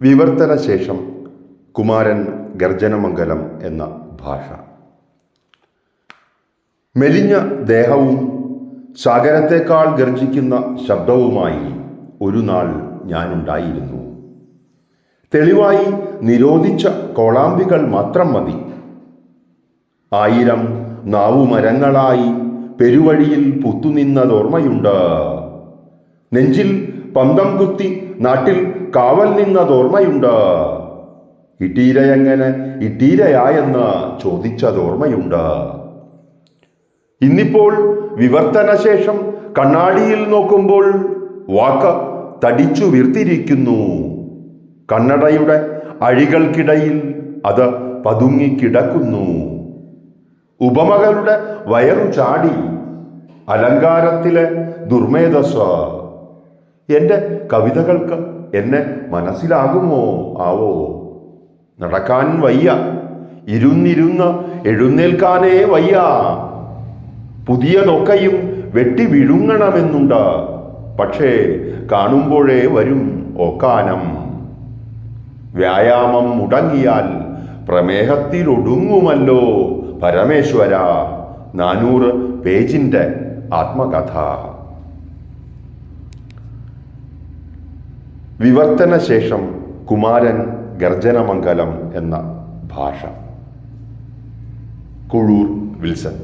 വിവർത്തന ശേഷം കുമാരൻ ഗർജനമംഗലം എന്ന ഭാഷ. മെലിഞ്ഞ ദേഹവും സാഗരത്തെക്കാൾ ഗർജിക്കുന്ന ശബ്ദവുമായി ഒരു നാൾ ഞാനുണ്ടായിരുന്നു. തെളിവായി നിരോധിച്ച കോളാമ്പികൾ മാത്രം മതി. ആയിരം നാവുമരങ്ങളായി പെരുവഴിയിൽ പുത്തുനിന്നതോർമ്മയുണ്ട്. നെഞ്ചിൽ പന്തം കുത്തി നാട്ടിൽ കാവൽ നിന്നതോർമ്മയുണ്ട് ഇട്ടീരയെങ്ങനെ ഇട്ടീരയായെന്ന് ചോദിച്ചതോർമ്മയുണ്ട് ഇന്നിപ്പോൾ വിവർത്തനശേഷം കണ്ണാടിയിൽ നോക്കുമ്പോൾ വാക്ക് തടിച്ചു വീർത്തിരിക്കുന്നു. കണ്ണടയുടെ അഴികൾക്കിടയിൽ അത് പതുങ്ങിക്കിടക്കുന്നു. ഉപമകളുടെ വയറു ചാടി അലങ്കാരത്തിലെ ദുർമേധസ് എന്റെ കവിതകൾക്ക് എന്നെ മനസ്സിലാകുമോ? ആവോ? നടക്കാൻ വയ്യ. ഇരുന്നിരുന്ന് എഴുന്നേൽക്കാനേ വയ്യ. പുതിയതൊക്കെയും വെട്ടി വിഴുങ്ങണമെന്നുണ്ട്. പക്ഷേ കാണുമ്പോഴേ വരും ഓക്കാനം. വ്യായാമം മുടങ്ങിയാൽ പ്രമേഹത്തിലൊടുങ്ങുമല്ലോ പരമേശ്വര. നാനൂറ് പേജിന്റെ ആത്മകഥ. വിവർത്തന ശേഷം കുമാരൻ ഗർജനമംഗലം എന്ന ഭാഷ. കുഴൂർ വിൽസൺ.